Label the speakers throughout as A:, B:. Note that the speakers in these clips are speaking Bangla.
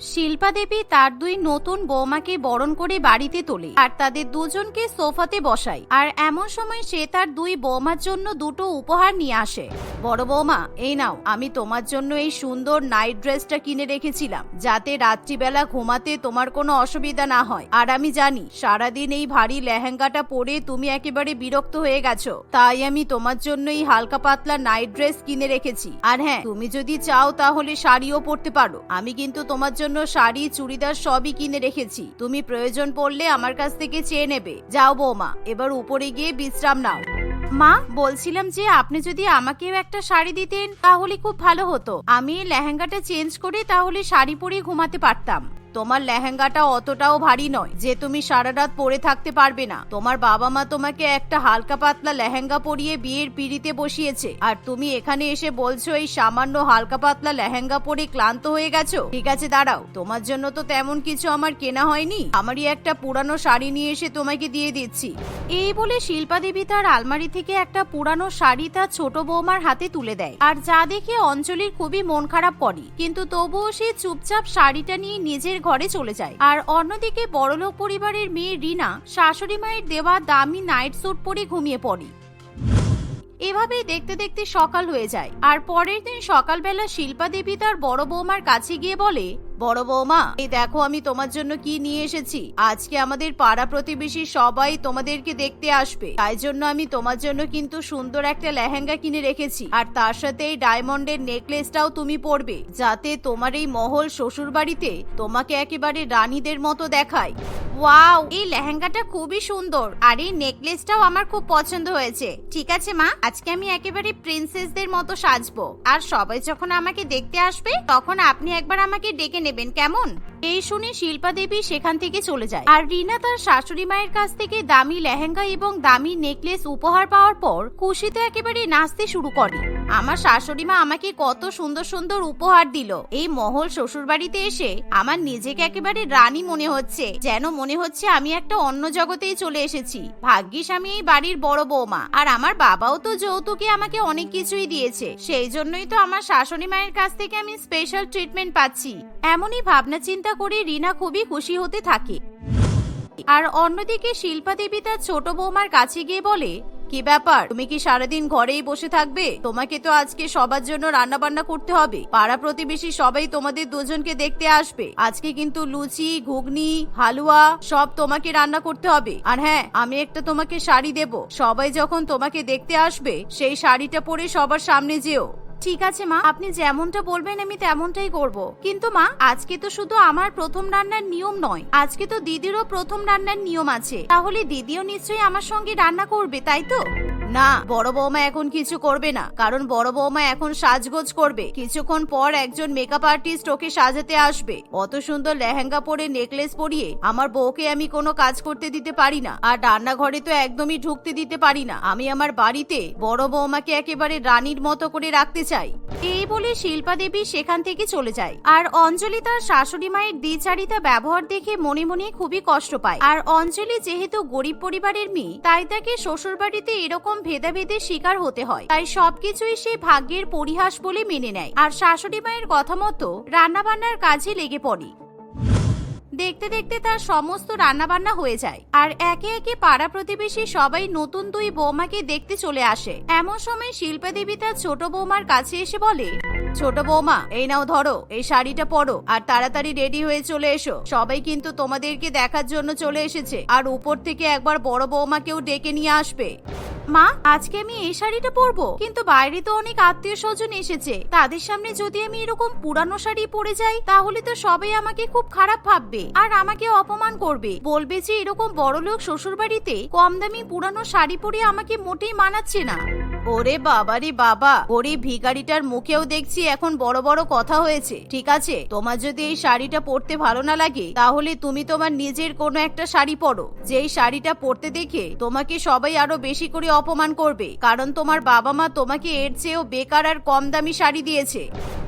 A: শিল্পা দেবী তার দুই নতুন বৌমাকে বরণ করে বাড়িতে তোলে আর তাদের দুজনকে সোফাতে বসায়। আর এমন সময় সে তার দুই বৌমার জন্য দুটো উপহার নিয়ে আসে। বড় বৌমা, এই নাও, আমি তোমার জন্য এই সুন্দর নাইট ড্রেসটা কিনে রেখেছিলাম, যাতে রাত্রিবেলা ঘুমাতে তোমার কোনো অসুবিধা না হয়। আর আমি জানি, সারাদিন এই ভারী লেহেঙ্গাটা পরে তুমি একেবারে বিরক্ত হয়ে গেছো। তাই আমি তোমার জন্য এই হালকা পাতলা নাইট ড্রেস কিনে রেখেছি। আর হ্যাঁ তুমি যদি চাও তাহলে শাড়িও পরতে পারো। আমি কিন্তু তোমার জন্য শাড়ি, চুড়িদার সবই কিনে রেখেছি। তুমি প্রয়োজন পড়লে আমার কাছ থেকে চেয়ে নেবে। যাও বৌমা, এবার উপরে গিয়ে বিশ্রাম নাও। মা, বলছিলাম যে আপনি যদি আমাকেও একটা শাড়ি দিতেন, তাহলে খুব ভালো হতো। আমি লেহেঙ্গাটা চেঞ্জ করে তাহলে শাড়ি পরে ঘুমাতে পারতাম। তোমার লেহেঙ্গাটা অতটাও ভারী নয়, যে তুমি সারা রাত পরে থাকতে পারবে না। তোমার বাবা মা তোমাকে একটা হালকা পাতলা লেহেঙ্গা পরিয়ে বিয়ের পিড়িতে বসিয়েছে। আর তুমি এখানে এসে বলছো, এই সামান্য হালকা পাতলা লেহেঙ্গা পরে ক্লান্ত হয়ে গেছো? ঠিক আছে, দাঁড়াও। তোমার জন্য তো তেমন কিছু আমার কেনা হয়নি। আমারই একটা পুরানো শাড়ি নিয়ে এসে তোমাকে দিয়ে দিচ্ছি। এই বলে শিল্পা দেবী তার আলমারি থেকে একটা পুরানো শাড়ি তার ছোট বৌমার হাতে তুলে দেয়। আর যা দেখে অঞ্জলির খুবই মন খারাপ করে। কিন্তু তবুও সে চুপচাপ শাড়িটা নিয়ে নিজের ঘরে চলে যায়। আর অন্যদিকে বড়লোক পরিবারের মেয়ে রিনা, শাশুড়ি মায়ের দেওয়া দামি নাইট স্যুট পরে ঘুমিয়ে পড়ে। এভাবেই দেখতে দেখতে সকাল হয়ে যায়। আর পরের দিন সকালবেলা শিল্পা দেবী তার বড় বৌমার কাছে গিয়ে বলে বড় বৌমা, এই দেখো আমি তোমার জন্য কি নিয়ে এসেছি। আজকে আমাদের পাড়া প্রতিবেশী সবাই তোমাদেরকে দেখতে আসবে। তাই জন্য আমি তোমার জন্য কিন্তু সুন্দর একটা লেহেঙ্গা কিনে রেখেছি। আর তার সাথে এই ডায়মন্ডের নেকলেসটাও তুমি পরবে, যাতে তোমার এই মহল শ্বশুর বাড়িতে তোমাকে একেবারে রানীদের মতো দেখায়। ওয়াও, এই লেহেঙ্গাটা খুবই সুন্দর। আর এই নেকলেসটাও আমার খুব পছন্দ হয়েছে। ঠিক আছে মা, আজকে আমি একেবারে প্রিন্সেসদের মতো সাজবো। আর সবাই যখন আমাকে দেখতে আসবে, তখন আপনি একবার আমাকে ডেকে নেবেন কেমন? এই শুনে শিল্পা দেবী সেখান থেকে চলে যায়। আর রিনা তার শাশুড়ি মায়ের কাছ থেকে দামি লেহেঙ্গা এবং দামি নেকলেস উপহার পাওয়ার পর খুশিতে একেবারে নাচতে শুরু করে। আমার শাশুড়ি মা আমাকে কত সুন্দর সুন্দর উপহার দিল। এই মহল শ্বশুর বাড়িতে এসে আমার নিজেকে একেবারে রানী মনে হচ্ছে, যেন মনে হচ্ছে আমি একটা অন্য জগতেই চলে এসেছি। ভাগ্যিস আমি এই বাড়ির বড় বৌমা। আর আমার বাবাও তো যৌতুকে আমাকে অনেক কিছুই দিয়েছে। সেই জন্যই তো আমার শাশুড়ি মায়ের কাছ থেকে আমি স্পেশাল ট্রিটমেন্ট পাচ্ছি। এমনই ভাবনা চিন্তা করে রিনা খুবই খুশি হতে থাকে। আর অন্যদিকে শিল্পা দেবী তার ছোট বৌমার কাছে গিয়ে বলে, কি ব্যাপার? তুমি কি সারাদিন ঘরেই বসে থাকবে? তোমাকে তো আজকে সবার জন্য রান্না বান্না করতে হবে। পাড়া প্রতিবেশী সবাই তোমাদের দুজনকে দেখতে আসবে। আজকে কিন্তু লুচি, ঘুগনি, হালুয়া সব তোমাকে রান্না করতে হবে। আর হ্যাঁ আমি একটা তোমাকে শাড়ি দেব। সবাই যখন তোমাকে দেখতে আসবে, সেই শাড়িটা পরে সবার সামনে যেও। ঠিক আছে, মা। আপনি যেমনটা বলবেন, আমি তেমনটাই করব। কিন্তু, মা, আজকে তো শুধু আমার প্রথম রান্নার নিয়ম নয়। আজকে তো দিদিরও প্রথম রান্নার নিয়ম আছে। তাহলে দিদিও নিশ্চয়ই আমার সঙ্গে রান্না করবে, তাই তো? না, বড় বৌমা এখন কিছু করবে না, কারণ বড় বৌমা এখন সাজগোজ করবে। কিছুক্ষণ পর একজন মেকআপ আর্টিস্ট ওকে সাজাতে আসবে। অত সুন্দর লেহেঙ্গা পরে নেকলেস পরিয়ে আমার বউকে আমি কোনো কাজ করতে দিতে পারি না, আর রান্নাঘরে তো একদমই ঢুকতে দিতে পারি না। আমি আমার বাড়িতে বড় বৌমাকে একেবারে রানীর মতো করে রাখতে চাই। এই বলে শিল্পা দেবী সেখান থেকে চলে যায়। আর অঞ্জলি তার শাশুড়ি মায়ের দ্বিচারিতা ব্যবহার দেখে মনে মনে খুবই কষ্ট পায়। আর অঞ্জলি যেহেতু গরিব পরিবারের মেয়ে, তাই তাকে শ্বশুর বাড়িতে এরকম ভেদাভেদের শিকার হতে হয়। তাই সবকিছুই সে ভাগ্যের পরিহাস বলে মেনে নেয়। আর শাশুড়ি মায়ের কথা মতো রান্নাবান্নার কাজে লেগে পড়ে। দেখতে দেখতে তার সমস্ত রান্নাবান্না হয়ে যায়। আর একে একে পাড়া প্রতিবেশী সবাই নতুন দুই বৌমাকে দেখতে চলে আসে। এমন সময় শিল্পা দেবী তার ছোট বৌমার কাছে এসে বলে, ছোট বৌমা, এই নাও ধরো, এই শাড়িটা পরো, আর তাড়াতাড়ি রেডি হয়ে চলে এসো। সবাই কিন্তু তোমাদেরকে দেখার জন্য চলে এসেছে। আর উপর থেকে একবার বড় বৌমাকেও ডেকে নিয়ে আসবে। মা, আজকে আমি এই শাড়িটা পরবো। কিন্তু বাইরে তো অনেক আত্মীয় স্বজন এসেছে। তাদের সামনে যদি আমি এরকম পুরানো শাড়ি পরে যাই, তাহলে তো সবাই আমাকে খুব খারাপ ভাববে আর আমাকে অপমান করবে। বলবে যে এরকম বড়লোক শ্বশুর বাড়িতে কম দামি পুরানো শাড়ি পরে আমাকে মোটেই মানাচ্ছে না। ওরে বাবারে বাবা, ওরে ভিখারিটার মুখেও দেখছি এখন বড় বড় কথা হয়েছে। ঠিক আছে, তোমার যদি এই শাড়িটা পরতে ভালো না লাগে, তাহলে তুমি তোমার নিজের কোনো একটা শাড়ি পরো। যেই শাড়িটা পরতে দেখে তোমাকে সবাই আরও বেশি করে অপমান করবে, কারণ তোমার বাবা মা তোমাকে এর চেয়েও বেকার আর কম দামি শাড়ি দিয়েছে।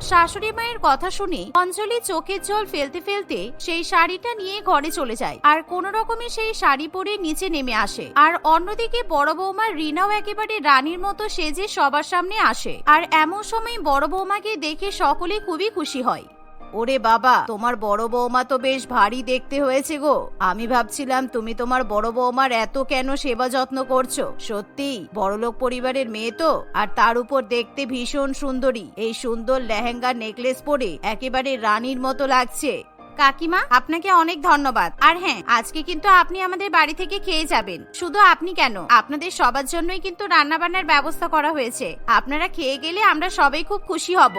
A: শাশুড়ি মায়ের কথা শুনে অঞ্জলি চোখের জল ফেলতে ফেলতে সেই শাড়িটা নিয়ে ঘরে চলে যায়। আর কোন রকমে সেই শাড়ি পরে নিচে নেমে আসে। আর অন্যদিকে বড় বৌমা রিনাও একেবারে রানীর মতো সেজে সবার সামনে আসে। আর এমন সময় বড় বৌমাকে দেখে সকলে খুবই খুশি হয়। ওরে বাবা, তোমার বড় বৌমা তো বেশ ভারী দেখতে হয়েছে গো। আমি ভাবছিলাম তুমি তোমার বড় বৌমার এত কেন সেবা যত্ন করছ? সত্যি, বড়লোক পরিবারের মেয়ে তো? আর তার উপর দেখতে ভীষণ সুন্দরী। এই সুন্দর লেহেঙ্গা নেকলেস পরে একেবারে রানীর মতো লাগছে। কাকিমা, আপনাকে অনেক ধন্যবাদ। আর হ্যাঁ আজকে কিন্তু আপনি আমাদের বাড়ি থেকে খেয়ে যাবেন। শুধু আপনি কেন? আপনাদের সবার জন্যই কিন্তু রান্নাবান্নার ব্যবস্থা করা হয়েছে। আপনারা খেয়ে গেলে আমরা সবাই খুব খুশি হব।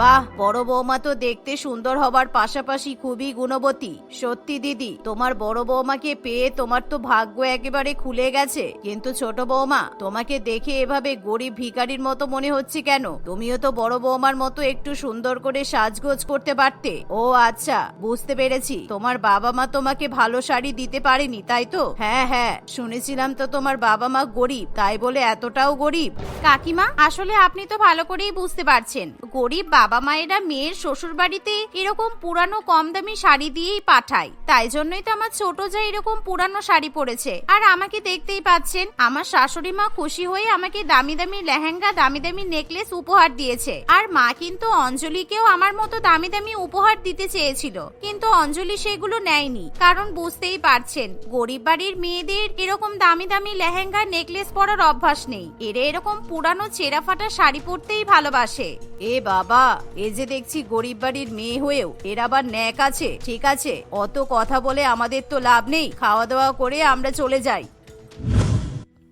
A: বাহ, বড় বৌমা তো দেখতে সুন্দর হবার পাশাপাশি খুবই গুণবতী। সত্যি দিদি, তোমার বড় বৌমাকে পেয়ে তোমার তো ভাগ্য একেবারে খুলে গেছে। কিন্তু ছোট বৌমা, তোমাকে দেখে এভাবে গরিব ভিখারির মতো মনে হচ্ছে কেন? তুমিও তো বড় বৌমার মতো একটু সুন্দর করে সাজগোজ করতে পারতে। ও আচ্ছা বুঝতে পেরেছি। তোমার বাবা মা তোমাকে ভালো শাড়ি দিতে পারেনি, তাই তো? হ্যাঁ হ্যাঁ শুনেছিলাম তো তোমার বাবা মা গরিব, তাই বলে এতটাও গরিব। কাকিমা, আসলে আপনি তো ভালো করেই বুঝতে পারছেন। গরিব বাবা মায়েরা মেয়ের শ্বশুর বাড়িতে এরকম পুরানো কম দামি শাড়ি দিয়েই পাঠায়। তাই জন্যই তো আমার ছোট যা এরকম পুরানো শাড়ি পরেছে। আর আমাকে দেখতেই পাচ্ছেন, আমার শাশুড়ি মা খুশি হয়ে আমাকে দামি দামি লেহেঙ্গা, দামি দামি নেকলেস উপহার দিয়েছে। আর মা কিন্তু অঞ্জলিকেও আমার মতো দামি দামি উপহার দিতে চেয়েছিল। কিন্তু অঞ্জলি সেগুলো নেয়নি, কারণ বুঝতেই পারছেন, গরিব বাড়ির মেয়েদের এরকম দামি দামি লেহেঙ্গা, নেকলেস পরার অভ্যাস নেই। এরা এরকম পুরানো ছেঁড়া ফাটা শাড়ি পরতেই ভালোবাসে। এ বাবা এ যে দেখছি গরিব বাড়ির মেয়ে হয়েও এর আবার ন্যাক আছে, ঠিক আছে? অত কথা বলে আমাদের তো লাভ নেই। খাওয়া দাওয়া করে আমরা চলে যাই।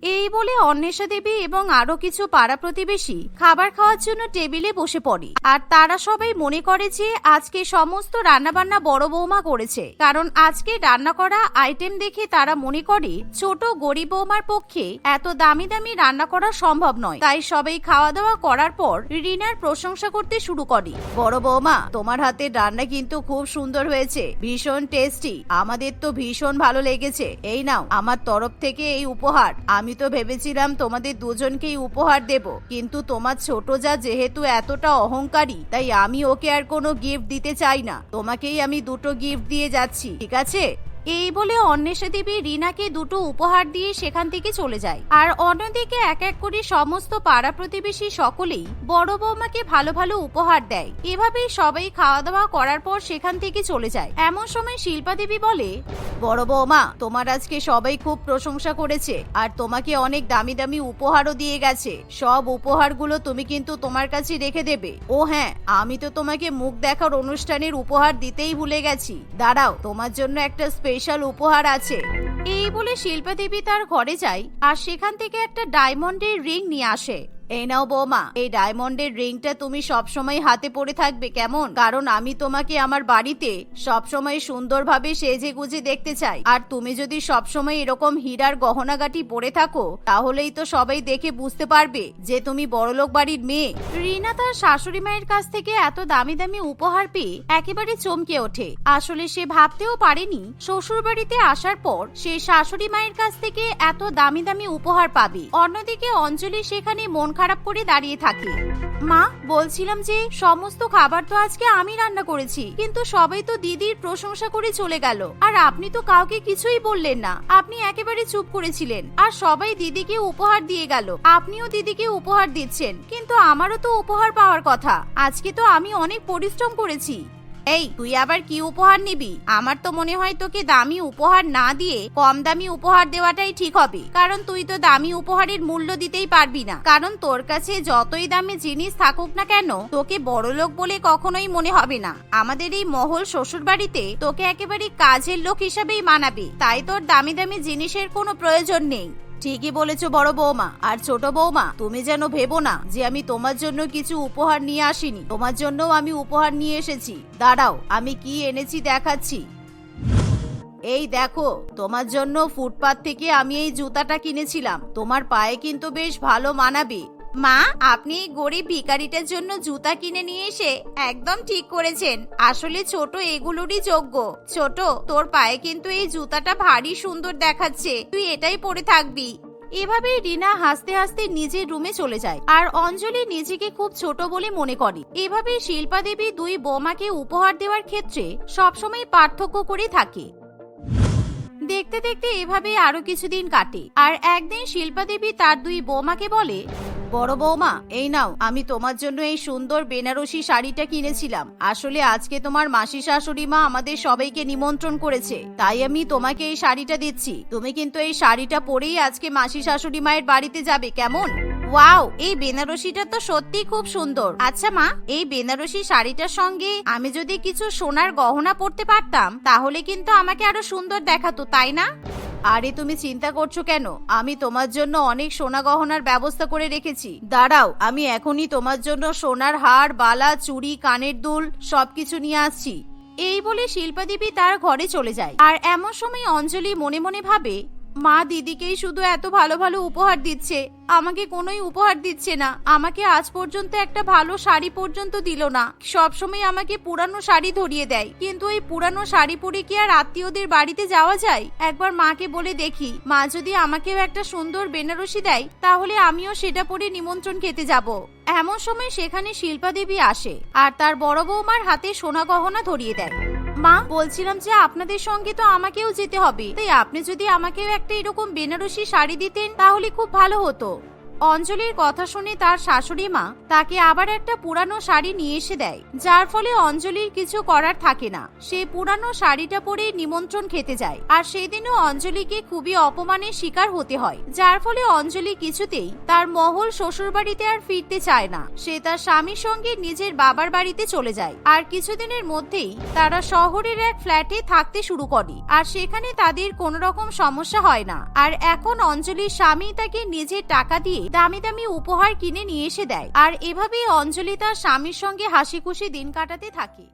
A: এই বলে অন্বেষা দেবী এবং আরও কিছু পাড়া প্রতিবেশী খাবার খাওয়ার জন্য টেবিলে বসে পড়ে। আর তারা সবাই মনে করে যে আজকে সমস্ত রান্নাবান্না বড় বৌমা করেছে। কারণ আজকে রান্না করা আইটেম দেখে তারা মনে করে ছোট গরিব বৌমার পক্ষে এত দামি দামি রান্না করা সম্ভব নয়। তাই সবাই খাওয়া দাওয়া করার পর রিনার প্রশংসা করতে শুরু করে। বড় বৌমা, তোমার হাতের রান্না কিন্তু খুব সুন্দর হয়েছে। ভীষণ টেস্টি আমাদের তো ভীষণ ভালো লেগেছে। এই নাও, আমার তরফ থেকে এই উপহার। আমি তো ভেবেছিলাম তোমাদের দুজনকেই উপহার দেব, কিন্তু তোমার ছোট যা যেহেতু এতটা অহংকারী, তাই আমি ওকে আর কোনো গিফট দিতে চাই না। তোমাকেই আমি দুটো গিফট দিয়ে যাচ্ছি, ঠিক আছে? এই বলে অন্বেষা দেবী রিনাকে দুটো উপহার দিয়ে সেখান থেকে চলে যায়। আর অন্যদিকে এক এক করে সমস্ত পাড়া প্রতিবেশী সকলেই বড় বৌমাকে ভালো ভালো উপহার দেয়। এভাবেই সবাই খাওয়া দাওয়া করার পর সেখান থেকে চলে যায়। এমন সময় শিল্পা দেবী বলে, বড় বৌমা, তোমার আজকে সবাই খুব প্রশংসা করেছে, আর তোমাকে অনেক দামি দামি উপহারও দিয়ে গেছে। সব উপহারগুলো তুমি কিন্তু তোমার কাছে রেখে দেবে। ও হ্যাঁ আমি তো তোমাকে মুখ দেখার অনুষ্ঠানের উপহার দিতেই ভুলে গেছি। দাঁড়াও, তোমার জন্য একটা উপহার আছে। এই বলে শিল্পা দেবী তার ঘরে যায় আর সেখান থেকে একটা ডায়মন্ডের রিং নিয়ে আসে। এই নাও বৌমা, এই ডায়মন্ডের রিংটা তুমি সবসময় হাতে পরে থাকবে, কেমন? কারণ আমি তোমাকে আমার বাড়িতে সবসময় সুন্দরভাবে সেজে গুজে দেখতে চাই। আর তুমি যদি সবসময় এরকম হীরার গহনাগাটি পরে থাকো, তাহলেই তো সবাই দেখে বুঝতে পারবে যে তুমি বড়লোক বাড়ির মেয়ে। রিনা তার শাশুড়ি মায়ের কাছ থেকে এত দামি দামি উপহার পেয়ে একেবারে চমকে ওঠে। আসলে সে ভাবতেও পারেনি শ্বশুর বাড়িতে আসার পর সে শাশুড়ি মায়ের কাছ থেকে এত দামি দামি উপহার পাবে। অন্যদিকে অঞ্জলি সেখানে মন খারাপ করে দাঁড়িয়ে থাকে। মা, বলছিলাম যে সমস্ত খাবার তো আজকে আমি রান্না করেছি, কিন্তু সবাই তো দিদির প্রশংসা করে চলে গেল। আর আপনি তো কাউকে কিছুই বললেন না। আপনি একেবারে চুপ করেছিলেন। আর সবাই দিদিকে উপহার দিয়ে গেল। আপনিও দিদিকে উপহার দিচ্ছেন, কিন্তু আমারও তো উপহার পাওয়ার কথা। আজকে তো আমি অনেক পরিশ্রম করেছি। এই, তুই আবার কি উপহার নিবি? আমার তো মনে হয় তোকে দামি উপহার না দিয়ে কম দামি উপহার দেওয়াটাই ঠিক হবে। কারণ তুই তো দামি উপহারের মূল্য দিতেই পারবি না। কারণ তোর কাছে যতই দামি জিনিস থাকুক না কেন, তোকে বড়লোক বলে কখনোই মনে হবে না। আমাদের এই মহল শ্বশুর বাড়িতে তোকে একেবারে কাজের লোক হিসাবেই মানাবে। তাই তোর দামি দামি জিনিসের কোনো প্রয়োজন নেই। ঠিকই বলেছ বড় বৌমা। আর ছোট বৌমা, তুমি যেন ভেবো না যে আমি তোমার জন্য কিছু উপহার নিয়ে আসিনি। তোমার জন্য আমি উপহার নিয়ে এসেছি। দাঁড়াও, আমি কি এনেছি দেখাচ্ছি। এই দেখো, তোমার জন্য ফুটপাত থেকে আমি এই জুতাটা কিনেছিলাম। তোমার পায়ে কিন্তু বেশ ভালো মানাবে। মা, আপনি এই গরিব ভিকারিটার জন্য জুতা কিনে নিয়ে এসে একদম ঠিক করেছেন। আসলে ছোট এগুলোরই যোগ্য। ছোট, তোর পায়ে কিন্তু এই জুতাটা ভারী সুন্দর দেখাচ্ছে। তুই এটাই পরে থাকবি। এভাবেই রিনা হাসতে হাসতে নিজের রুমে চলে যায়। আর অঞ্জলি নিজেকে খুব ছোট বলে মনে করে। এভাবেই শিল্পা দেবী দুই বোমাকে উপহার দেওয়ার ক্ষেত্রে সবসময় পার্থক্য করে থাকে। দেখতে দেখতে এভাবে আরও কিছুদিন কাটে। আর একদিন শিল্পা দেবী তার দুই বৌমাকে বলে বড় বৌমা, এই নাও, আমি তোমার জন্য এই সুন্দর বেনারসি শাড়িটা কিনেছিলাম। আসলে আজকে তোমার মাসি শাশুড়ি মা আমাদের সবাইকে নিমন্ত্রণ করেছে, তাই আমি তোমাকে এই শাড়িটা দিচ্ছি। তুমি কিন্তু এই শাড়িটা পরেই আজকে মাসি শাশুড়ি মায়ের বাড়িতে যাবে, কেমন? ওয়াও, এই বেনারসিটা তো সত্যি খুব সুন্দর। আচ্ছা মা, এই বেনারসি শাড়িটার সঙ্গে আমি যদি কিছু সোনার গহনা পরতে পারতাম, তাহলে কিন্তু আমাকে আরও সুন্দর দেখাতো, তাই না? আরে তুমি চিন্তা করছ কেন? আমি তোমার জন্য অনেক সোনা গহনার ব্যবস্থা করে রেখেছি। দাঁড়াও, আমি এখনই তোমার জন্য সোনার হার, বালা, চুড়ি, কানের দুল সবকিছু নিয়ে আসছি। এই বলে শিল্পাদেবী তার ঘরে চলে যায়। আর এমন সময় অঞ্জলি মনে মনে ভাবে মা দিদিকেই শুধু এত ভালো ভালো উপহার দিচ্ছে। আমাকে কোনোই উপহার দিচ্ছে না। আমাকে আজ পর্যন্ত একটা ভালো শাড়ি পর্যন্ত দিল না। সবসময় আমাকে পুরানো শাড়ি ধরিয়ে দেয়। কিন্তু এই পুরানো শাড়ি পরে কি আর আত্মীয়দের বাড়িতে যাওয়া যায়? একবার মাকে বলে দেখি, মা যদি আমাকেও একটা সুন্দর বেনারসি দেয়, তাহলে আমিও সেটা পরে নিমন্ত্রণ খেতে যাব। এমন সময় সেখানে শিল্পা দেবী আসে, আর তার বড় বৌমার হাতে সোনা গহনা ধরিয়ে দেয়। মা, বলছিলাম যে আপনাদের সঙ্গে তো আমাকেও যেতে হবে। তাই আপনি যদি আমাকেও একটা এরকম বেনারসি শাড়ি দিতেন, তাহলে খুব ভালো হতো। অঞ্জলির কথা শুনে তার শাশুড়ি মা তাকে আবার একটা পুরানো শাড়ি নিয়ে এসে দেয়, যার ফলে অঞ্জলির কিছু করার থাকে না। সে পুরানো শাড়িটা পরে নিমন্ত্রণ খেতে যায়, আর সেদিনও অঞ্জলিকে খুবই অপমানের শিকার হতে হয়, যার ফলে অঞ্জলি কিছুতেই তার মহল শ্বশুরবাড়িতে আর ফিরতে চায় না। সে তার স্বামীর সঙ্গে নিজের বাবার বাড়িতে চলে যায়, আর কিছুদিনের মধ্যেই তারা শহরের এক ফ্ল্যাটে থাকতে শুরু করে, আর সেখানে তাদের কোনো রকম সমস্যা হয় না। আর এখন অঞ্জলির স্বামী তাকে নিজের টাকা দিয়ে দামি দামি উপহার কিনে নিয়ে এসে দেয়। আর এভাবেই অঞ্জলি তার স্বামীর সঙ্গে হাসি খুশি দিন কাটাতে থাকে।